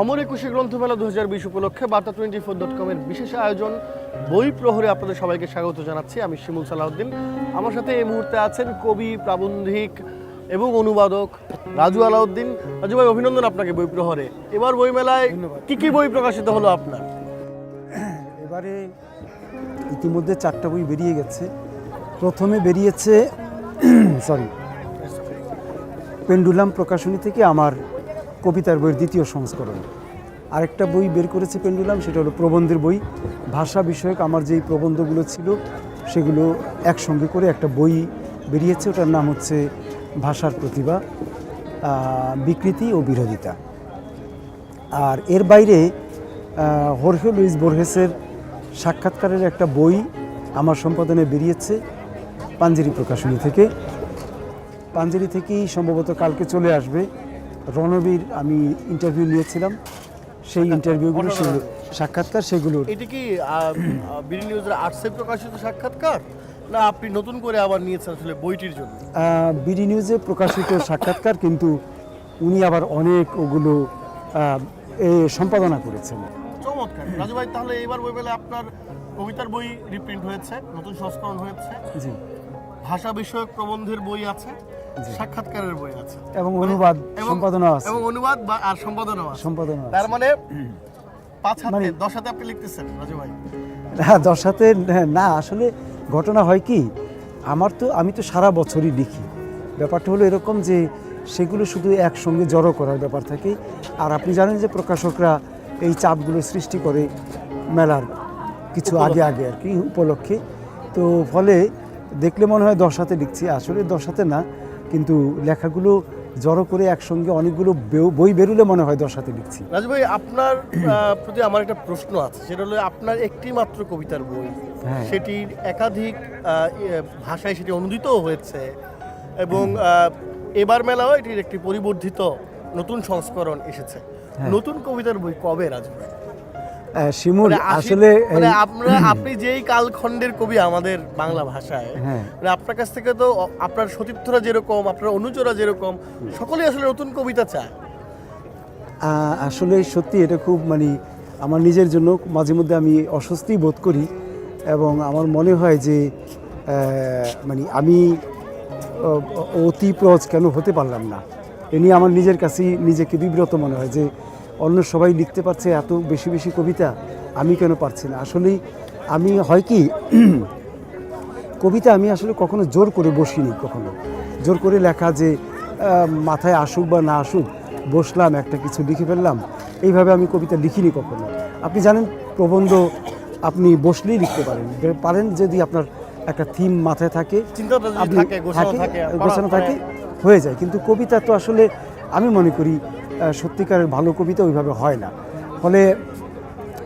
অমর একুশে গ্রন্থমেলা দু হাজার বিশ উপলক্ষে বার্তা টোয়েন্টি ফোর ডট কমের বিশেষ আয়োজন বই প্রহরে আপনাদের সবাইকে স্বাগত জানাচ্ছি। আমি শিমুল সালাউদ্দিন। আমার সাথে এই মুহূর্তে আছেন কবি প্রাবন্ধিক এবং অনুবাদক রাজু আলাউদ্দিন। রাজু ভাই অভিনন্দন আপনাকে বই প্রহরে। এবার বই মেলায় কি কি বই প্রকাশিত হলো আপনার? এবারে ইতিমধ্যে চারটা বই বেরিয়ে গেছে। প্রথমে বেরিয়েছে সরি পেন্ডুলাম প্রকাশনী থেকে আমার কবিতার বইয়ের দ্বিতীয় সংস্করণ। আরেকটা বই বের করেছে পেন্ডুলাম, সেটা হলো প্রবন্ধের বই। ভাষা বিষয়ক আমার যেই প্রবন্ধগুলো ছিল, সেগুলো একসঙ্গে করে একটা বই বেরিয়েছে, ওটার নাম হচ্ছে ভাষার প্রতিভা বিকৃতি ও বিরোধিতা। আর এর বাইরে হোর্হে লুইস বোরহেসের সাক্ষাৎকারের একটা বই আমার সম্পাদনে বেরিয়েছে, পাঞ্জেরি প্রকাশনী থেকে। পাঞ্জেরি থেকেই সম্ভবত কালকে চলে আসবে। রণবীর আমি ইন্টারভিউ নিয়েছিলাম। সেই ইন্টারভিউগুলো সেগুলো সাক্ষাৎকার সেগুলো এটা কি বিডি নিউজের আর্টসে প্রকাশিত সাক্ষাৎকার? না আপনি নতুন করে আবার নিয়েছেন আসলে বইটির জন্য? বিডি নিউজে প্রকাশিত সাক্ষাৎকার কিন্তু উনি আবার অনেক ওগুলো এ সম্পাদনা করেছেন। চমৎকার। রাজু ভাই তাহলে এবার বই মেলায় আপনার কবিতার বই রিপ্রিন্ট হয়েছে নতুন সংস্করণ হয়েছে। জি। ভাষা বিষয়ক প্রবন্ধের বই আছে। সাক্ষাৎকারের বই আছে। এবং অনুবাদ সম্পাদনা আছে। এবং অনুবাদ বা আর সম্পাদনাও আছে। সম্পাদনা তার মানে পাঁচ হাতে মানে- দশ হাতে আপনি লিখতেছেন রাজু ভাই। হ্যাঁ দশ হাতে না আসলে ঘটনা হয় কি আমার তো আমি তো সারা বছরই লিখি। ব্যাপারটা হলো এরকম যে সেগুলো শুধু একসঙ্গে জড়ো করার ব্যাপার থাকে। আর আপনি জানেন যে প্রকাশকরা এই চাপগুলো সৃষ্টি করে মেলার কিছু আগে আগে আর কি উপলক্ষে। তো ফলে দেখলে মনে হয় দশ হাতে লিখছি। আসলে দশ হাতে না কিন্তু লেখাগুলো জড়ো করে একসঙ্গে অনেকগুলো বই বেরুলে মনে হয় দশ হাতে লিখছি রাজু ভাই আপনার প্রতি আমার একটা প্রশ্ন আছে সেটা হলো আপনার একটি মাত্র কবিতার বই হ্যাঁ। সেটির একাধিক ভাষায় সেটি অনুদিতও হয়েছে এবং এবার মেলাও এটির একটি পরিবর্ধিত নতুন সংস্করণ এসেছে হ্যাঁ। নতুন কবিতার বই কবে রাজু ভাই শিমুল মানে আসলে মানে আপনি যেই কালখণ্ডের কবি আমাদের বাংলা ভাষায় হ্যাঁ। মানে আপনার কাছ থেকে তো আপনার সতীর্থরা যেরকম আপনার অনুচরা যেরকম সকলেই আসলে নতুন কবিতা চায় আসলে সত্যি এটা খুব মানে আমার নিজের জন্য মাঝে মধ্যে আমি অস্বস্তি বোধ করি এবং আমার মনে হয় যে মানে আমি অতি প্রজ কেন হতে পারলাম না এ নিয়ে আমার নিজের কাছেই নিজেকে বিব্রত মনে হয় যে অন্য সবাই লিখতে পারছে এত বেশি বেশি কবিতা আমি কেন পারছি না? আসলেই আমি হয় কি কবিতা আমি আসলে কখনো জোর করে বসিনি কখনো। জোর করে লেখা যে মাথায় আসুক বা না আসুক বসলাম একটা কিছু লিখে ফেললাম এইভাবে আমি কবিতা লিখিনি কখনো। আপনি জানেন প্রবন্ধ আপনি বসলেই লিখতে পারেন। পারেন যদি আপনার একটা থিম মাথায় থাকে আপনি থাকে গোছানো থাকে হয়ে যায়। কিন্তু কবিতা তো আসলে আমি মনে করি সত্যিকারের ভালো কবিতা ওইভাবে হয় না। ফলে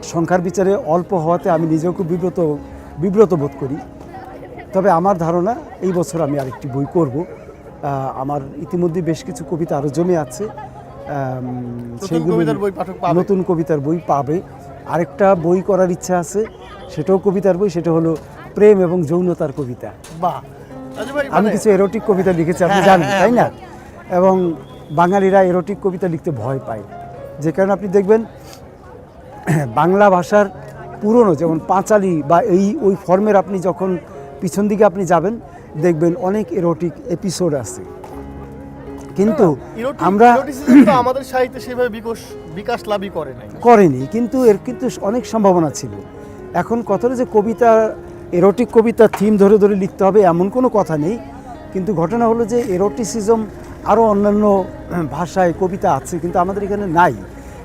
সংখ্যার বিচারে অল্প হওয়াতে আমি নিজেও খুব বিব্রত বিব্রত বোধ করি। তবে আমার ধারণা এই বছর আমি আরেকটি বই করব আমার ইতিমধ্যে বেশ কিছু কবিতা আরও জমে আছে। আম, নতুন সেগুলো- কবিতার বই পাবে। নতুন কবিতার বই পাবে। আরেকটা বই করার ইচ্ছা আছে সেটাও কবিতার বই সেটা হলো প্রেম এবং যৌনতার কবিতা। ভাই আমি মানে- কিছু এরোটিক কবিতা লিখেছি আপনি হ্যাঁ, জানেন হ্যাঁ, তাই না? এবং বাঙালিরা এরোটিক কবিতা লিখতে ভয় পায়। যে কারণে আপনি দেখবেন বাংলা ভাষার পুরনো যেমন পাঁচালি বা এই ওই ফর্মের আপনি যখন পিছন দিকে আপনি যাবেন দেখবেন অনেক এরোটিক এপিসোড আছে। কিন্তু আমরা আমাদের সাহিত্যে সেভাবে বিকাশ বিকাশ লাভই করে নাই। করেনি কিন্তু এর কিন্তু অনেক সম্ভাবনা ছিল। এখন কথা যে কবিতা এরোটিক কবিতা থিম ধরে ধরে লিখতে হবে এমন কোনো কথা নেই। কিন্তু ঘটনা হলো যে এরোটিসিজম আরও অন্যান্য ভাষায় কবিতা আছে, কিন্তু আমাদের এখানে নাই।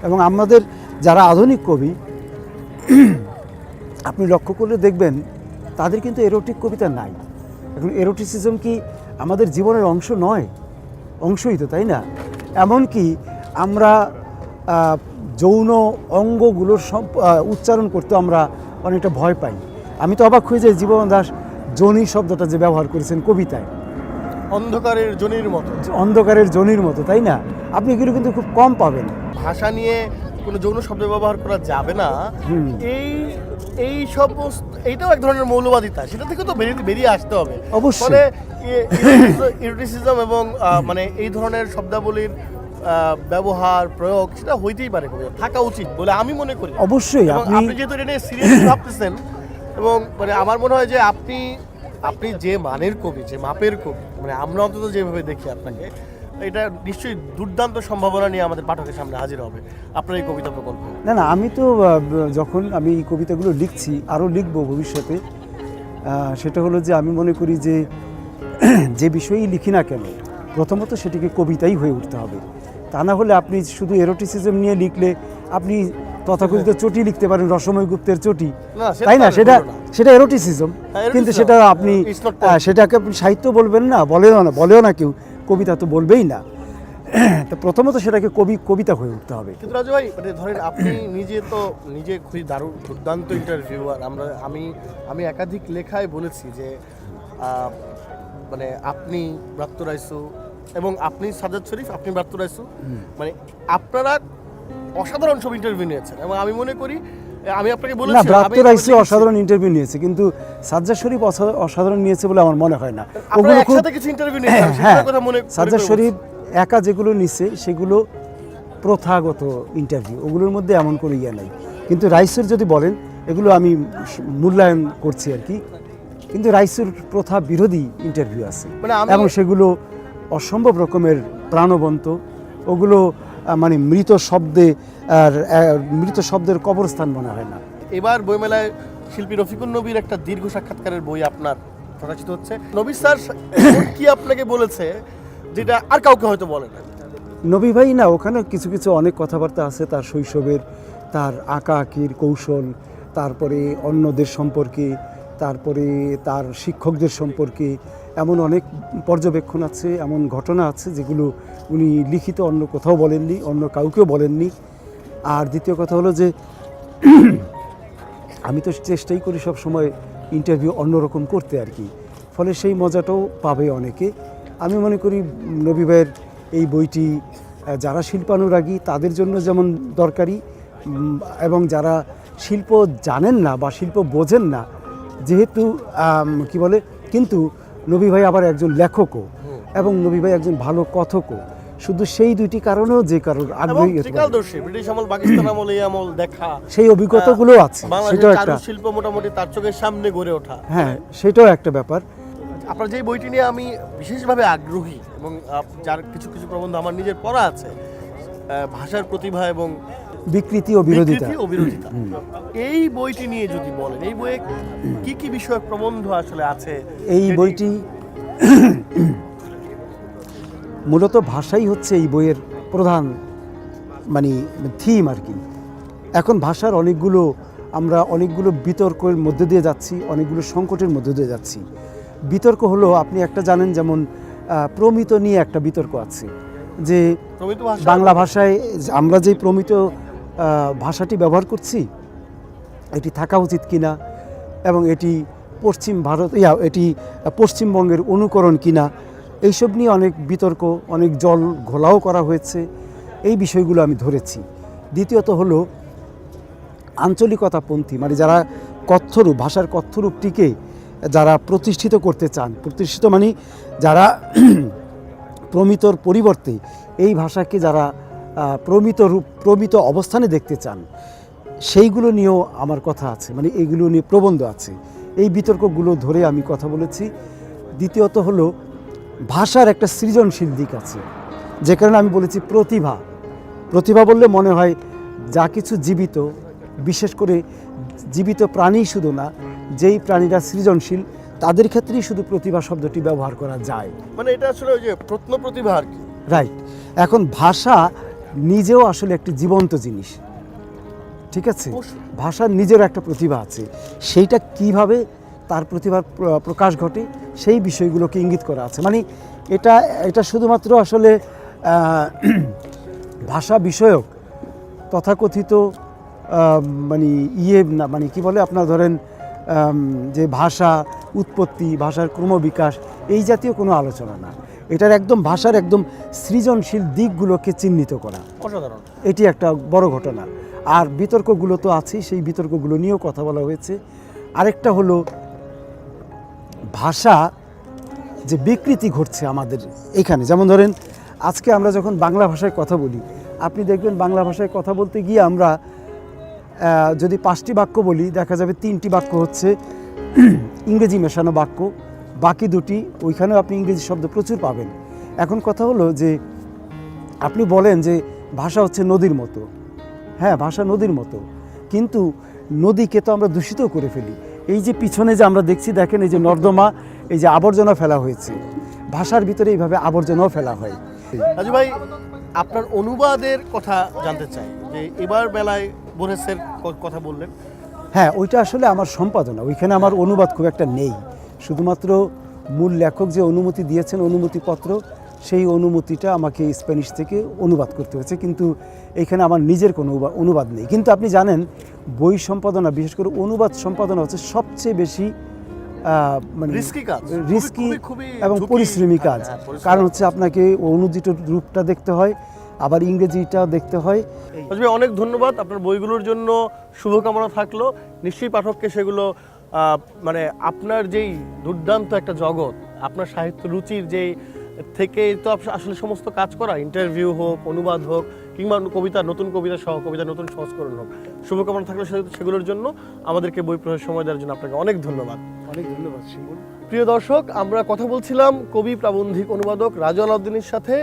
এবং আমাদের যারা আধুনিক কবি, আপনি লক্ষ্য করলে দেখবেন, তাদের কিন্তু এরোটিক কবিতা নাই। এখন এরোটিসিজম কি আমাদের জীবনের অংশ নয়? অংশই তো, তাই না? এমনকি আমরা যৌন অঙ্গগুলোর উচ্চারণ করতে আমরা অনেকটা ভয় পাই। আমি তো অবাক হয়ে যাই জীবন দাস জনি শব্দটা যে ব্যবহার করেছেন কবিতায়। অন্ধকারের জনির মতো। অন্ধকারের জনির মতো তাই না? আপনি এগুলো কিন্তু খুব কম পাবেন। ভাষা নিয়ে কোনো যৌন শব্দ ব্যবহার করা যাবে না। এই এই সমস্ত এইটাও এক ধরনের মৌলবাদিতা সেটা থেকে তো বেরিয়ে বেরিয়ে আসতে হবে। অবশ্যই। ফলে ইরোটিসিজম এবং মানে এই ধরনের শব্দাবলীর ব্যবহার প্রয়োগ সেটা হইতেই পারে থাকা উচিত বলে আমি মনে করি। অবশ্যই আপনি আপনি যেহেতু এটা নিয়ে সিরিয়াসলি ভাবতেছেন এবং মানে আমার মনে হয় যে আপনি আপনি যে মানের কবি যে মাপের কবি মানে আমরা অন্তত যেভাবে দেখি আপনাকে এটা নিশ্চয়ই দুর্দান্ত সম্ভাবনা নিয়ে আমাদের পাঠকের সামনে হাজির হবে। আপনার এই কবিতা প্রকল্প। না না আমি তো যখন আমি এই কবিতাগুলো লিখছি আরও লিখব ভবিষ্যতে সেটা হলো যে আমি মনে করি যে যে বিষয়েই লিখি না কেন প্রথমত সেটিকে কবিতাই হয়ে উঠতে হবে। তা না হলে আপনি শুধু এরোটিসিজম নিয়ে লিখলে আপনি তথাকথিত চটি লিখতে পারেন রসময় গুপ্তের চটি। তাই না? সেটা। সেটা এরোটিসিজম হ্যাঁ, কিন্তু সেটা আপনি আহ, সেটাকে আপনি সাহিত্য বলবেন না বলেও না বলেও না কেউ কবিতা তো বলবেই না। তো প্রথমত সেটাকে কবি কবিতা হয়ে উঠতে হবে। কিন্তু রাজু ভাই মানে ধরেন আপনি নিজে তো নিজে খুবই দারুণ দুর্দান্ত ইন্টারভিউয়ার আমরা আমি আমি একাধিক লেখায় বলেছি যে মানে আপনি ব্রাত্য রাইসু এবং আপনি সাজাদ শরীফ আপনি ব্রাত্য রাইসু। মানে আপনারা অসাধারণ সব ইন্টারভিউ নিয়েছেন এবং আমি মনে করি আমি আপনাকে না বলেছি ব্রাত্য আমি রাইসি অসাধারণ ইন্টারভিউ নিয়েছে কিন্তু সাজ্জাদ শরীফ অসাধারণ নিয়েছে বলে আমার মনে হয় না। ওগুলো খুব কিছু ইন্টারভিউ নিয়েছেন হ্যাঁ মনে সাজ্জাদ শরীফ একা যেগুলো নিছে সেগুলো প্রথাগত ইন্টারভিউ ওগুলোর মধ্যে এমন কোনো ইয়ে নাই। কিন্তু রাইসের যদি বলেন এগুলো আমি মূল্যায়ন করছি আর কি। কিন্তু রাইসের প্রথা বিরোধী ইন্টারভিউ আছে। মানে এবং সেগুলো অসম্ভব রকমের প্রাণবন্ত ওগুলো মানে মৃত শব্দে আর মৃত শব্দের কবরস্থান মনে হয় না। এবার বইমেলায় শিল্পী রফিকুল নবীর একটা দীর্ঘ সাক্ষাৎকারের বই আপনার প্রকাশিত হচ্ছে। নবী স্যার কি আপনাকে বলেছে যেটা আর কাউকে হয়তো বলে না? নবী ভাই না ওখানে কিছু কিছু অনেক কথাবার্তা আছে তার শৈশবের তার আঁকা আঁকির কৌশল তারপরে অন্যদের সম্পর্কে তারপরে তার শিক্ষকদের সম্পর্কে এমন অনেক পর্যবেক্ষণ আছে, এমন ঘটনা আছে যেগুলো উনি লিখিত অন্য কোথাও বলেননি, অন্য কাউকেও বলেননি। আর দ্বিতীয় কথা হলো যে, আমি তো চেষ্টাই করি সব সময় ইন্টারভিউ অন্যরকম করতে আর কি। ফলে সেই মজাটাও পাবে অনেকে। আমি মনে করি নবী ভাইয়ের এই বইটি যারা শিল্পানুরাগী তাদের জন্য যেমন দরকারি এবং যারা শিল্প জানেন না বা শিল্প বোঝেন না যেহেতু কি বলে কিন্তু নবী ভাই আবার একজন লেখকও এবং নবী ভাই একজন ভালো কথকও। শুধু সেই দুইটি কারণেও যে কারণ আগ্রহী। ত্রিকালদর্শী ব্রিটিশ আমল পাকিস্তান আমল এই আমল দেখা। সেই অভিজ্ঞতাগুলো আছে সেটাও একটা। শিল্প মোটামুটি তার চোখের সামনে গড়ে ওঠা। হ্যাঁ সেটাও একটা ব্যাপার। আপনার যে বইটি নিয়ে আমি বিশেষভাবে আগ্রহী এবং যার কিছু কিছু প্রবন্ধ আমার নিজের পড়া আছে ভাষার প্রতিভা এবং বিকৃতি ও বিরোধিতা। ও বিরোধিতা। এই বইটি নিয়ে যদি বলেন এই বইয়ে কি কি বিষয়ক প্রবন্ধ আসলে আছে? এই বইটি মূলত ভাষাই হচ্ছে এই বইয়ের প্রধান মানে থিম আর কি। এখন ভাষার অনেকগুলো আমরা অনেকগুলো বিতর্কের মধ্যে দিয়ে যাচ্ছি অনেকগুলো সংকটের মধ্যে দিয়ে যাচ্ছি। বিতর্ক হলো আপনি একটা জানেন যেমন প্রমিত নিয়ে একটা বিতর্ক আছে যে বাংলা ভাষায় আমরা যে প্রমিত ভাষাটি ব্যবহার করছি, এটি থাকা উচিত কিনা, এবং এটি পশ্চিম ভারত, ইয়া, এটি পশ্চিমবঙ্গের অনুকরণ কিনা, এইসব নিয়ে অনেক বিতর্ক, অনেক জল ঘোলাও করা হয়েছে, এই বিষয়গুলো আমি ধরেছি। দ্বিতীয়ত হলো আঞ্চলিকতাপন্থী মানে যারা কথ্যরূপ, ভাষার কথ্যরূপটিকে যারা প্রতিষ্ঠিত করতে চান, প্রতিষ্ঠিত মানে যারা প্রমিতর পরিবর্তে এই ভাষাকে যারা প্রমিত রূপ প্রমিত অবস্থানে দেখতে চান সেইগুলো নিয়েও আমার কথা আছে মানে এইগুলো নিয়ে প্রবন্ধ আছে। এই বিতর্কগুলো ধরে আমি কথা বলেছি। দ্বিতীয়ত হলো ভাষার একটা সৃজনশীল দিক আছে যে কারণে আমি বলেছি প্রতিভা। প্রতিভা বললে মনে হয় যা কিছু জীবিত বিশেষ করে জীবিত প্রাণী শুধু না যেই প্রাণীরা সৃজনশীল তাদের ক্ষেত্রেই শুধু প্রতিভা শব্দটি ব্যবহার করা যায়। মানে এটা আসলে ওই যে প্রত্ন প্রতিভা আর কি। রাইট এখন ভাষা নিজেও আসলে একটি জীবন্ত জিনিস। ঠিক আছে? ভাষার নিজের একটা প্রতিভা আছে। সেইটা কীভাবে তার প্রতিভার প্রকাশ ঘটে সেই বিষয়গুলোকে ইঙ্গিত করা আছে। মানে এটা এটা শুধুমাত্র আসলে ভাষা বিষয়ক তথাকথিত মানে ইয়ে না মানে কি বলে আপনার ধরেন যে ভাষা উৎপত্তি ভাষার ক্রমবিকাশ এই জাতীয় কোনো আলোচনা না। এটার একদম ভাষার একদম সৃজনশীল দিকগুলোকে চিহ্নিত করা। অসাধারণ। এটি একটা বড় ঘটনা। আর বিতর্কগুলো তো আছেই সেই বিতর্কগুলো নিয়েও কথা বলা হয়েছে। আরেকটা হলো ভাষা যে বিকৃতি ঘটছে আমাদের এখানে। যেমন ধরেন আজকে আমরা যখন বাংলা ভাষায় কথা বলি আপনি দেখবেন বাংলা ভাষায় কথা বলতে গিয়ে আমরা যদি পাঁচটি বাক্য বলি দেখা যাবে তিনটি বাক্য হচ্ছে ইংরেজি মেশানো বাক্য বাকি দুটি ওইখানেও আপনি ইংরেজি শব্দ প্রচুর পাবেন। এখন কথা হলো যে আপনি বলেন যে ভাষা হচ্ছে নদীর মতো। হ্যাঁ ভাষা নদীর মতো। কিন্তু নদীকে তো আমরা দূষিত করে ফেলি। এই যে পিছনে যে আমরা দেখছি দেখেন এই যে নর্দমা এই যে আবর্জনা ফেলা হয়েছে। ভাষার ভিতরে এইভাবে আবর্জনাও ফেলা হয়। রাজু ভাই আপনার অনুবাদের কথা জানতে চাই যে এবার বেলায় বোরেসের কথা বললেন। হ্যাঁ ওইটা আসলে আমার সম্পাদনা। ওইখানে আমার অনুবাদ খুব একটা নেই। শুধুমাত্র মূল লেখক যে অনুমতি দিয়েছেন অনুমতিপত্র সেই অনুমতিটা আমাকে স্প্যানিশ থেকে অনুবাদ করতে হয়েছে। কিন্তু এখানে আমার নিজের কোনো অনুবাদ নেই। কিন্তু আপনি জানেন বই সম্পাদনা বিশেষ করে অনুবাদ সম্পাদনা হচ্ছে সবচেয়ে বেশি মানে Risky কাজ। রিস্কি এবং পরিশ্রমী কাজ। হ্যাঁ, কারণ হচ্ছে আপনাকে অনুদিত রূপটা দেখতে হয় আবার ইংরেজিটা দেখতে হয়। অনেক ধন্যবাদ। আপনার বইগুলোর জন্য শুভকামনা থাকল। নিশ্চয়ই পাঠককে সেগুলো মানে আপনার যেই দুর্দান্ত একটা জগৎ আপনার সাহিত্য রুচির যেই থেকে তো আসলে সমস্ত কাজ করা ইন্টারভিউ হোক অনুবাদ হোক কিংবা কবিতা নতুন কবিতা সহ কবিতা নতুন সংস্করণ হোক শুভকামনা থাকলে সেগুলোর জন্য আমাদেরকে বই পড়ার সময় দেওয়ার জন্য আপনাকে অনেক ধন্যবাদ। অনেক ধন্যবাদ শিমুল। প্রিয় দর্শক আমরা কথা বলছিলাম কবি প্রাবন্ধিক অনুবাদক রাজু আলাউদ্দিনের সাথে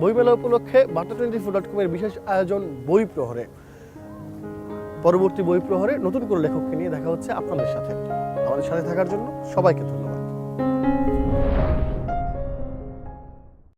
বইমেলা উপলক্ষে বার্তা টোয়েন্টি ফোর ডট কমের বিশেষ আয়োজন বই প্রহরে। পরবর্তী বই প্রহরে নতুন কোনো লেখককে নিয়ে দেখা হচ্ছে আপনাদের সাথে। আমাদের সাথে থাকার জন্য সবাইকে ধন্যবাদ।